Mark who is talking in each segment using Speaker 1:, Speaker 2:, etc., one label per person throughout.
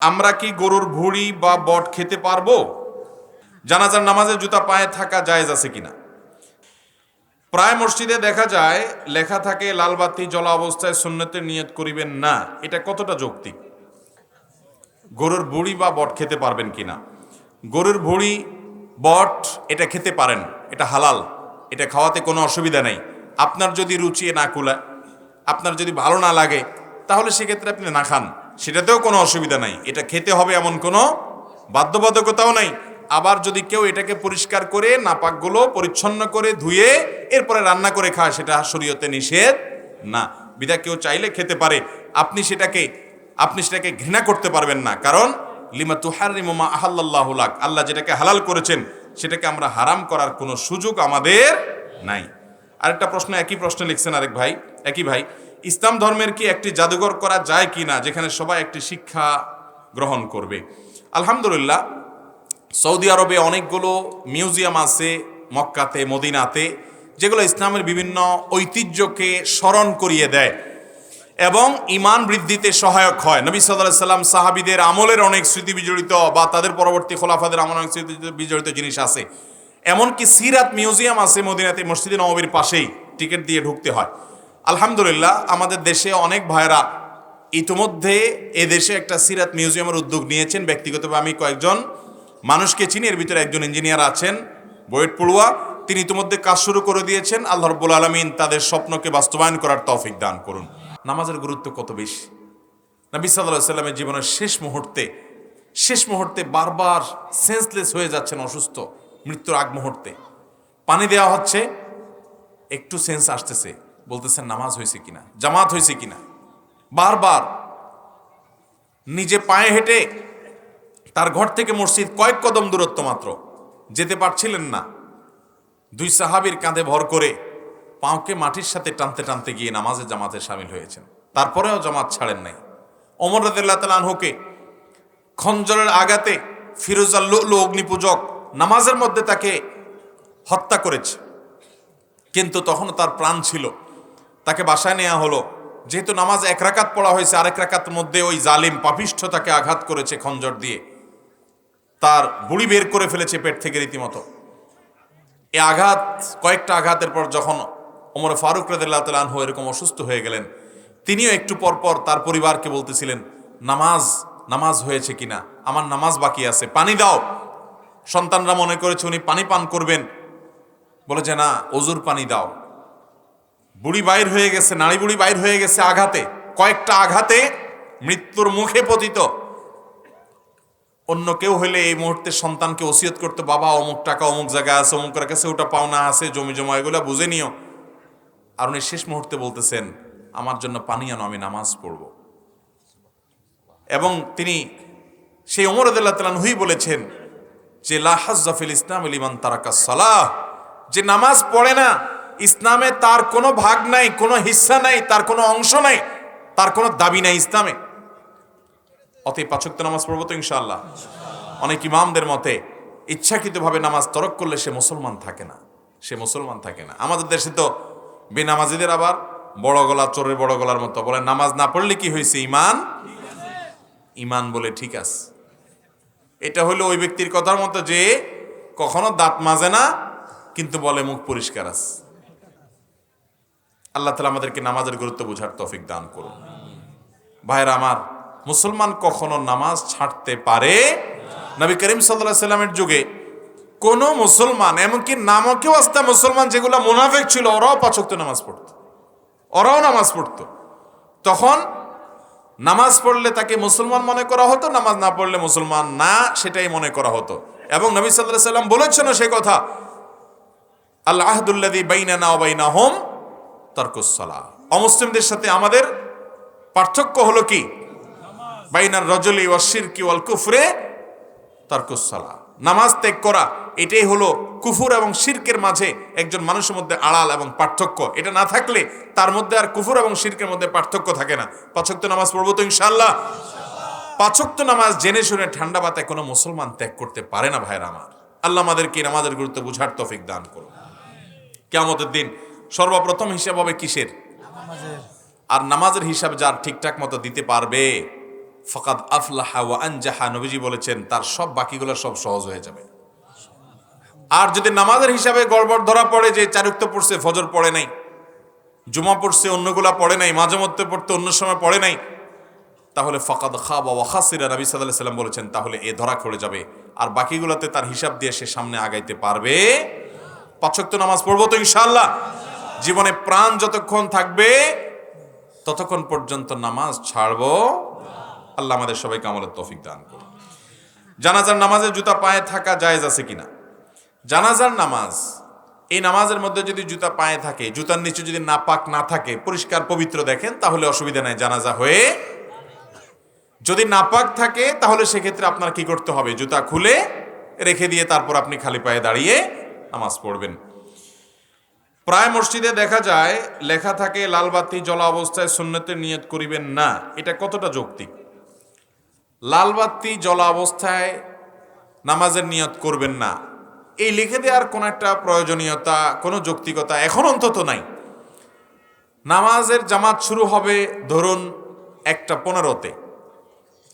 Speaker 1: আমরা কি গরুর ভুড়ি বা বট খেতে পারব? জানাজার নামাজে জুতা পায়ে থাকা জায়েজ আছে কিনা? প্রায় মসজিদে দেখা যায়, লেখা থাকে লালবাতি জ্বলা অবস্থায় সুন্নতের নিয়ত করিবেন না। এটা কতটা যৌক্তিক? গরুর ভুড়ি বা বট খেতে পারবেন কিনা? গরুর ভুড়ি বট, এটা খেতে পারেন। এটা হালাল। এটা খাওয়াতে কোনো অসুবিধা নেই। আপনার যদি রুচি না কুলায়, আপনার যদি ভালো না লাগে, তাহলে সেক্ষেত্রে আপনি না খান। সেটাতেও কোনো অসুবিধা নাই। এটা খেতে হবে এমন কোনো বাধ্যবাধকতাও নাই। আবার যদি কেউ এটাকে পরিষ্কার করে নাপাকগুলো পরিচ্ছন্ন করে ধুয়ে এরপরে রান্না করে খায়, সেটা শরীয়তে নিষেধ না। বিদা কেউ চাইলে খেতে পারে। আপনি সেটাকে আপনি সেটাকে ঘৃণা করতে পারবেন না। কারণ, লিমা তুহারিমা আহাল্লাহুলাক আল্লাহ যেটাকে হালাল করেছেন, সেটাকে আমরা হারাম করার কোনো সুযোগ আমাদের নাই। আরেকটা প্রশ্ন, একই প্রশ্ন লিখছেন আরেক ভাই, একই ভাই। ইসলাম ধর্মের কি একটি জাদুঘর করা যায় কি না, যেখানে সবাই একটি শিক্ষা গ্রহণ করবে? আলহামদুলিল্লাহ, সৌদি আরবে অনেকগুলো মিউজিয়াম আছে মক্কাতে, মদিনাতে, যেগুলো ইসলামের বিভিন্ন ঐতিহ্যকে স্মরণ করিয়ে দেয় এবং ইমান বৃদ্ধিতে সহায়ক হয়। নবী সাল্লাহ সাল্লাম সাহাবিদের আমলের অনেক স্মৃতি বিজড়িত বা তাদের পরবর্তী খোলাফাদের আমলের অনেক স্মৃতি বিজড়িত জিনিস আছে। এমনকি সিরাত মিউজিয়াম আছে মদিনাতে, মসজিদে নবীর পাশেই টিকিট দিয়ে ঢুকতে হয়। আলহামদুলিল্লাহ, আমাদের দেশে অনেক ভাইরা ইতিমধ্যে এ দেশে একটা সিরাত মিউজিয়ামের উদ্যোগ নিয়েছেন। ব্যক্তিগতভাবে আমি কয়েকজন মানুষকে চিনি, এর ভিতরে একজন ইঞ্জিনিয়ার আছেন বয়েট পড়ুয়া। তিনি ইতিমধ্যে কাজ শুরু করে দিয়েছেন। আল্লাহ রব্বুল আলমিন তাদের স্বপ্নকে বাস্তবায়ন করার তৌফিক দান করুন। নামাজের গুরুত্ব কত বেশি? নবী সাল্লাহ সাল্লামের জীবনের শেষ মুহূর্তে শেষ মুহূর্তে বারবার সেন্সলেস হয়ে যাচ্ছেন অসুস্থ, মৃত্যুর আগ মুহূর্তে। পানি দেওয়া হচ্ছে, একটু সেন্স আসতেছে। বলতেছেন, নামাজ হয়েছে কিনা? জামাত হয়েছে কিনা? বারবার নিজে পায়ে হেঁটে তার ঘর থেকে মসজিদ কয়েক কদম দূরত্ব মাত্র, যেতে পারছিলেন না। দুই সাহাবির কাঁধে ভর করে পাঁকে মাটির সাথে টানতে টানতে গিয়ে নামাজে জামাতে সামিল হয়েছেন। তারপরেও জামাত ছাড়েন নাই। অমর রাদিল্লাহ তালানহুকে খঞ্জরের আঘাতে ফিরোজা লুলু অগ্নিপূজক নামাজের মধ্যে তাকে হত্যা করেছে। কিন্তু তখনও তার প্রাণ ছিল। তাকে বাসায় নেওয়া হলো। যেহেতু নামাজ এক রাকাত পড়া হয়েছে, আরেক রাকাত মধ্যে ওই জালিম পাপিষ্ঠ তাকে আঘাত করেছে খঞ্জর দিয়ে। তার বুড়ি বের করে ফেলেছে পেট থেকে রীতিমতো। এ আঘাত, কয়েকটা আঘাতের পর যখন ওমর ফারুক রাদিল্লাহ তালাহ এরকম অসুস্থ হয়ে গেলেন, তিনিও একটু পর পর তার পরিবারকে বলতেছিলেন, নামাজ নামাজ হয়েছে কিনা? আমার নামাজ বাকি আছে, পানি দাও। সন্তানরা মনে করেছে, উনি পানি পান করবেন। বলে যে, না, অজুর পানি দাও। বুড়ি বাইর হয়ে গেছে, নারী বুড়ি বাইর হয়ে গেছে আঘাতে। কয়েকটা আঘাতে মৃত্যুর মুখে পতিত। অন্য কেউ হইলে এই মুহূর্তে সন্তানকে ওসিয়ত করতে, বাবা, অমুক টাকা, অমুক জায়গায় আছে অমুকের কাছে ওটা পাওনা আছে, জমি জমা, এগুলো বুঝে নিও। আর উনি শেষ মুহূর্তে বলতেছেন, আমার জন্য পানি আনো, আমি নামাজ পড়ব। এবং তিনি সেই ওমরদুল্লাহ তালানহুই বলেছেন যে লাহাজ্জাফিল ইসলাম ইলিমান তারাকা সালাহ। যে নামাজ পড়ে না ইসলামে তার কোনো ভাগ নাই, কোনো হিস্সা নাই, তার কোনো অংশ নাই, তার কোনো দাবি নাই ইসলামে। অতএব পাচক্ত নামাজ পড়ব তো ইনশাআল্লাহ। অনেক ইমামদের মতে ইচ্ছাকৃতভাবে নামাজ তরক করলে সে মুসলমান থাকে না। সে মুসলমান থাকে না। আমাদের দেশে তো বেনামাজিদের আবার বড় গলা, চোরের বড় গলার মতো বলে, নামাজ না পড়লে কি হয়েছে ইমান? ইমান বলে ঠিক আছে। এটা হলো ওই ব্যক্তির কথার মতো যে কখনো দাঁত মাজে না, কিন্তু বলে মুখ পরিষ্কার আছে। আল্লাহ তালা আমাদেরকে নামাজের গুরুত্ব বোঝার তৌফিক দান করুন। ভাইরা আমার, মুসলমান কখনো নামাজ ছাড়তে পারে নবী করিম সাল্লাহ সাল্লামের যুগে। কোন মুসলমান, এমনকি নামকেও আস্তা মুসলমান যেগুলো মোনাফেক ছিল, ওরাও পাচক্ত নামাজ পড়তো। ওরাও নামাজ পড়তো। তখন নামাজ পড়লে তাকে মুসলমান মনে করা হতো, নামাজ না পড়লে মুসলমান না, সেটাই মনে করা হতো। এবং নবী সাল্লাহ সাল্লাম বলেছেন সে কথা আল্লাহ আহদুল্লাদি বাইনা বাইনা হোম তর্কসলা। অমুসলিমদের সাথে আমাদের পার্থক্য হলো কি? বাইনার রজলি ওয়াশির কি ওয়াল কুফরে তর্কসলা। নামাজ ত্যাগ করা, এটাই হলো কুফুর এবং শিরকের মাঝে একজন মানুষের মধ্যে আড়াল এবং পার্থক্য। এটা না থাকলে তার মধ্যে আর কুফুর এবং শিরকের মধ্যে পার্থক্য থাকে না। পাচক্ত নামাজ পড়ব তো ইনশাল্লাহ পাচক্ত নামাজ জেনে শুনে ঠান্ডা বাতায় কোনো মুসলমান ত্যাগ করতে পারে না ভাইরা আমার। আল্লাহ আমাদেরকে নামাজের গুরুত্ব বুঝার তফিক দান করুন। কেমতের দিন সর্বপ্রথম হিসাব হবে কিসের? আর নামাজের হিসাব যার ঠিকঠাক মতো দিতে পারবে ফকাত আফলাহা ওয়া আনজাহা নবীজি বলেছেন তার সব বাকিগুলো সব সহজ হয়ে যাবে। আর যদি নামাজের হিসাবে গড়বড় ধরা পড়ে যে চারুক্ত পড়ছে ফজর পড়ে নাই জুমা পড়ছে অন্যগুলা পড়ে নাই মাঝে মধ্যে পড়তে অন্য সময় পড়ে নাই তাহলে ফকাদ খা বা ওয়াখাসিরা নবী সাল্লাহ সাল্লাম বলেছেন তাহলে এ ধরা করে যাবে। আর বাকিগুলোতে তার হিসাব দিয়ে সে সামনে আগাইতে পারবে। পাঁচক্ত নামাজ পড়ব তো ইনশাল্লাহ জীবনে প্রাণ যতক্ষণ থাকবে, ততক্ষণ পর্যন্ত নামাজ ছাড়বো। আল্লাহ আমাদের সবাইকে আমলের তৌফিক দান করুন। জানাজার নামাজের জুতা পায়ে থাকা জায়েজ আছে কিনা? জানাজার নামাজ, এই নামাজের মধ্যে যদি জুতা পায়ে থাকে, জুতার নিচে যদি নাপাক না থাকে, পরিষ্কার পবিত্র দেখেন, তাহলে অসুবিধা নাই, জানাজা হয়ে যদি নাপাক থাকে, তাহলে সেক্ষেত্রে আপনার কি করতে হবে? জুতা খুলে রেখে দিয়ে তারপর আপনি খালি পায়ে দাঁড়িয়ে নামাজ পড়বেন। প্রায় মসজিদে দেখা যায়, লেখা থাকে, লালবাতি জ্বলা অবস্থায় সুন্নতের নিয়ত করিবেন না। এটা কতটা যৌক্তিক? লালবাতি জ্বলা অবস্থায় নামাজের নিয়ত করবেন না। এই লিখে দেওয়ার কোনো একটা প্রয়োজনীয়তা, কোনো যৌক্তিকতা এখন অন্তত নাই। নামাজের জামাত শুরু হবে ধরুন একটা পনেরোতে।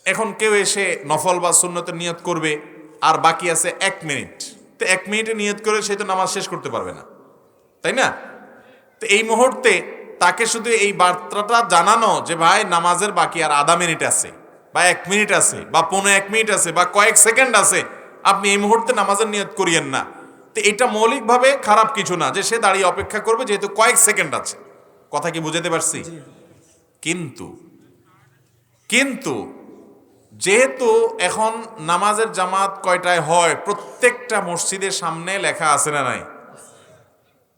Speaker 1: এখন কেউ এসে নফল বা সুন্নতের নিয়ত করবে, আর বাকি আছে এক মিনিট। তো এক মিনিটে নিয়ত করে সে তো নামাজ শেষ করতে পারবে না। তাই না? তো এই মুহূর্তে তাকে শুধু এই বার্তাটা জানানো যে ভাই নামাজের বাকি আর আধা মিনিট আছে বা এক মিনিট আছে বা পনেরো এক মিনিট আছে বা কয়েক সেকেন্ড আছে। আপনি এই মুহূর্তে নামাজের নিয়ত করিয়েন না। তো এটা মৌলিকভাবে খারাপ কিছু না যে সে দাঁড়িয়ে অপেক্ষা করবে যেহেতু কয়েক সেকেন্ড আছে। কথা কি বুঝাতে পারছি? কিন্তু কিন্তু যেহেতু এখন নামাজের জামাত কয়টায় হয় প্রত্যেকটা মসজিদের সামনে লেখা আছে না নাই?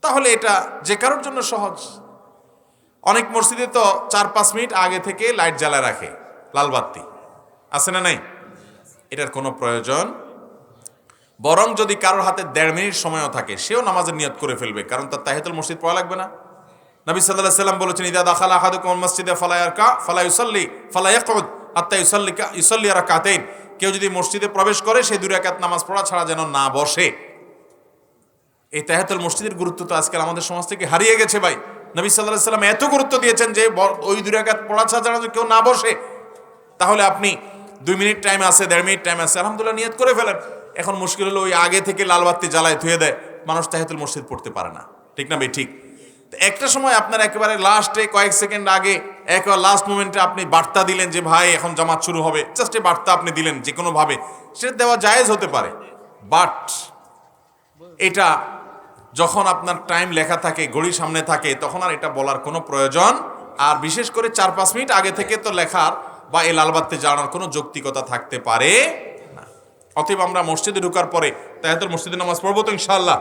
Speaker 1: তাহলে এটা যে কারোর জন্য সহজ। অনেক মসজিদে তো চার পাঁচ মিনিট আগে থেকে লাইট জ্বালা রাখে, লাল আছে না নাই? এটার কোনো প্রয়োজন? বরং যদি কারোর হাতে দেড় মিনিট সময়ও থাকে, সেও নামাজের নিয়ত করে ফেলবে, কারণ তার তাহিতুল মসজিদ পড়া লাগবে না। নবী সাল্লাহ সাল্লাম বলেছেন, ইদা দাখাল আহাদুকুম মসজিদে ফালায়ার কা ফালা ইউসাল্লি, ফালা ইয়াকুদ আত্তা ইউসাল্লি ইউসাল্লি আর কাতেইন কেউ যদি মসজিদে প্রবেশ করে, সে দুই রাকাত নামাজ পড়া ছাড়া যেন না বসে। এই তেহাতুল মসজিদের গুরুত্ব তো আজকাল আমাদের সমাজ থেকে হারিয়ে গেছে ভাই। নবী সাল্লাহ সাল্লাম এত গুরুত্ব দিয়েছেন যে ওই দুই রাকাত পড়া ছাড়া কেউ না বসে। তাহলে আপনি দুই মিনিট টাইম আছে, দেড় মিনিট টাইম আছে, আলহামদুলিল্লাহ নিয়ত করে ফেলেন। এখন মুশকিল হলো ওই আগে থেকে লাল জ্বালায় ধুয়ে দেয়। মানুষ তাহেতুল মসজিদ পড়তে পারে না। ঠিক না ভাই? ঠিক। একটা সময় আপনার একেবারে লাস্টে কয়েক সেকেন্ড আগে, একেবারে লাস্ট মোমেন্টে আপনি বার্তা দিলেন যে, ভাই, এখন জামাত শুরু হবে। জাস্ট এই বার্তা আপনি দিলেন যে কোনোভাবে সেটা দেওয়া জায়েজ হতে পারে। বাট এটা যখন আপনার টাইম লেখা থাকে, ঘড়ির সামনে থাকে, তখন আর এটা বলার কোনো প্রয়োজন। আর বিশেষ করে চার পাঁচ মিনিট আগে থেকে তো লেখার বা এই লালবাত্তি জানার কোনো যৌক্তিকতা থাকতে পারে না। অতএব আমরা মসজিদে ঢুকার পরে তাহাতুল মসজিদে নামাজ পড়ব তো ইনশাল্লাহ